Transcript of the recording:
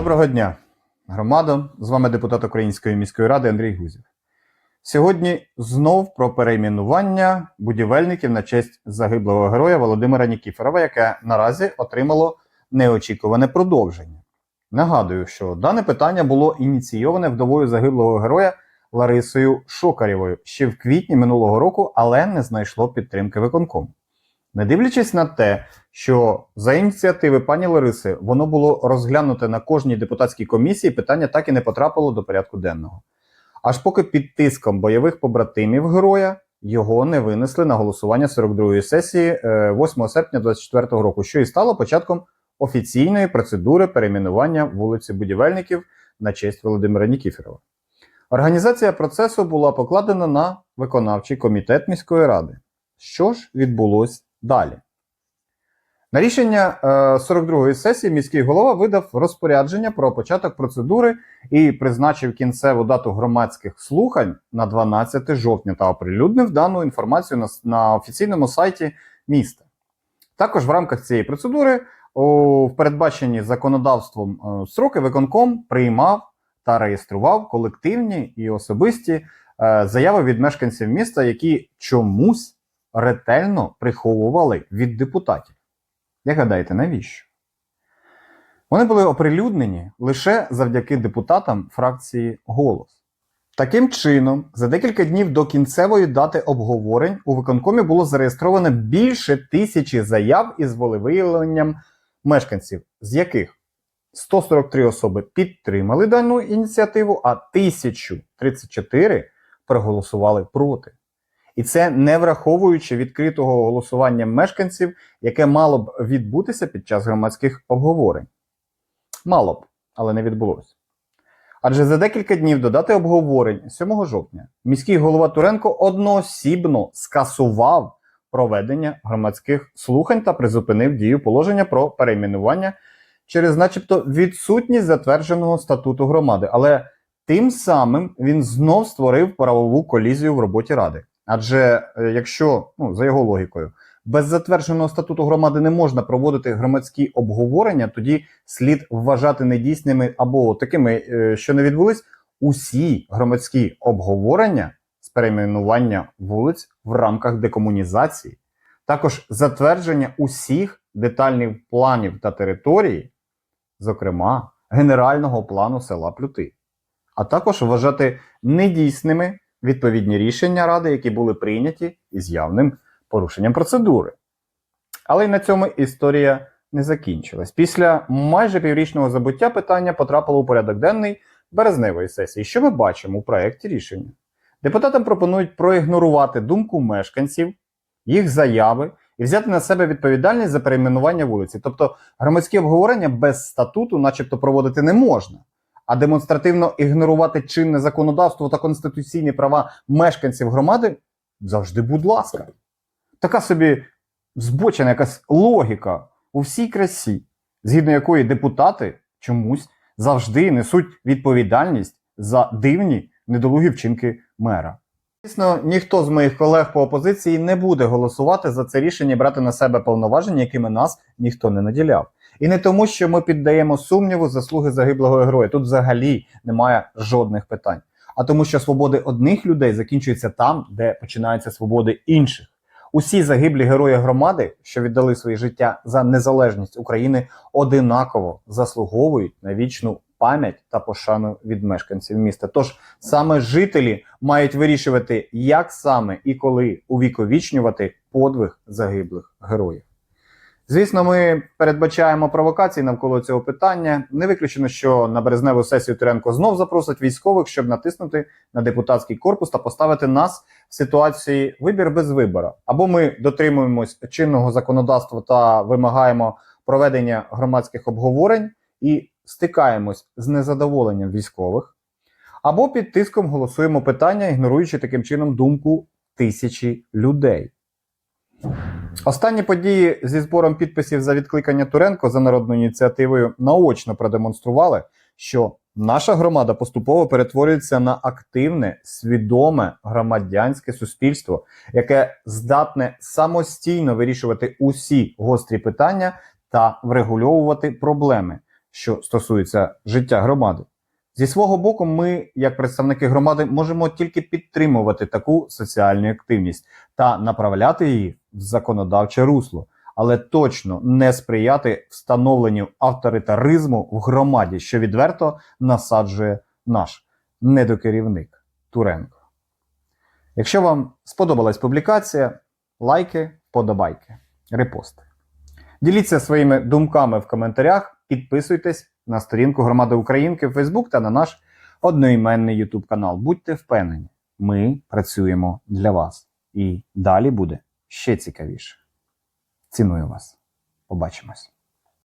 Доброго дня, громадо! З вами депутат Української міської ради Андрій Гузів. Сьогодні знов про перейменування будівельників на честь загиблого героя Володимира Нікіфорова, яке наразі отримало неочікуване продовження. Нагадую, що дане питання було ініційоване вдовою загиблого героя Ларисою Шокарєвою ще в квітні минулого року, але не знайшло підтримки виконкому. Не дивлячись на те, що за ініціативи пані Лариси воно було розглянуте на кожній депутатській комісії, питання так і не потрапило до порядку денного. Аж поки під тиском бойових побратимів героя його не винесли на голосування 42-ї сесії е, 8 серпня 2024 року, що і стало початком офіційної процедури перейменування вулиці Будівельників на честь Володимира Нікіферова. Організація процесу була покладена на виконавчий комітет міської ради. Що ж відбулось далі? На рішення е, 42-ї сесії міський голова видав розпорядження про початок процедури і призначив кінцеву дату громадських слухань на 12 жовтня та оприлюднив дану інформацію на, на офіційному сайті міста. Також в рамках цієї процедури у в передбачені законодавством е, строки виконком приймав та реєстрував колективні і особисті е, заяви від мешканців міста, які чомусь ретельно приховували від депутатів. Як гадаєте, навіщо? Вони були оприлюднені лише завдяки депутатам фракції Голос. Таким чином, за декілька днів до кінцевої дати обговорень у виконкомі було зареєстровано більше тисячі заяв із волевиявленням мешканців, з яких 143 особи підтримали дану ініціативу, а 1034 проголосували проти. І це не враховуючи відкритого голосування мешканців, яке мало б відбутися під час громадських обговорень. Мало б, але не відбулося. Адже за декілька днів до дати обговорень 7 жовтня міський голова Туренко одноосібно скасував проведення громадських слухань та призупинив дію положення про перейменування через, начебто, відсутність затвердженого статуту громади. Але тим самим він знов створив правову колізію в роботі ради. Адже е, якщо, ну, за його логікою, без затвердженого статуту громади не можна проводити громадські обговорення, тоді слід вважати недійсними або такими, е, що не відбулись, усі громадські обговорення з перейменування вулиць в рамках декомунізації, також затвердження усіх детальних планів та території, зокрема генерального плану села Плюти, а також вважати недійсними відповідні рішення ради, які були прийняті із явним порушенням процедури. Але й на цьому історія не закінчилась. Після майже піврічного забуття питання потрапило у порядок денний березневої сесії. Що ми бачимо у проєкті рішення? Депутатам пропонують проігнорувати думку мешканців, їх заяви і взяти на себе відповідальність за перейменування вулиці. Тобто громадські обговорення без статуту, начебто, проводити не можна. А демонстративно ігнорувати чинне законодавство та конституційні права мешканців громади завжди, будь ласка. Така собі збочена якась логіка у всій красі, згідно якої депутати чомусь завжди несуть відповідальність за дивні недолугі вчинки мера. Звісно, ніхто з моїх колег по опозиції не буде голосувати за це рішення брати на себе повноваження, якими нас ніхто не наділяв. І не тому, що ми піддаємо сумніву заслуги загиблого героя. Тут взагалі немає жодних питань. А тому, що свободи одних людей закінчуються там, де починаються свободи інших. Усі загиблі герої громади, що віддали своє життя за незалежність України, одинаково заслуговують на вічну пам'ять та пошану від мешканців міста. Тож саме жителі мають вирішувати, як саме і коли увіковічнювати подвиг загиблих героїв. Звісно, ми передбачаємо провокації навколо цього питання. Не виключено, що на березневу сесію Туренко знов запросить військових, щоб натиснути на депутатський корпус та поставити нас в ситуації вибір без вибора. Або ми дотримуємось чинного законодавства та вимагаємо проведення громадських обговорень і стикаємось з незадоволенням військових, або під тиском голосуємо питання, ігноруючи таким чином думку тисячі людей. Останні події зі збором підписів за відкликання Туренко за народною ініціативою наочно продемонстрували, що наша громада поступово перетворюється на активне, свідоме громадянське суспільство, яке здатне самостійно вирішувати усі гострі питання та врегульовувати проблеми, що стосується життя громади. Зі свого боку, ми, як представники громади, можемо тільки підтримувати таку соціальну активність та направляти її в законодавче русло, але точно не сприяти встановленню авторитаризму в громаді, що відверто насаджує наш недокерівник Туренко. Якщо вам сподобалась публікація, лайки, подобайки, репости. Діліться своїми думками в коментарях, підписуйтесь на сторінку Громади Українки в Facebook та на наш одноіменний YouTube канал. Будьте впевнені, ми працюємо для вас. І далі буде ще цікавіше. Ціную вас. Побачимось.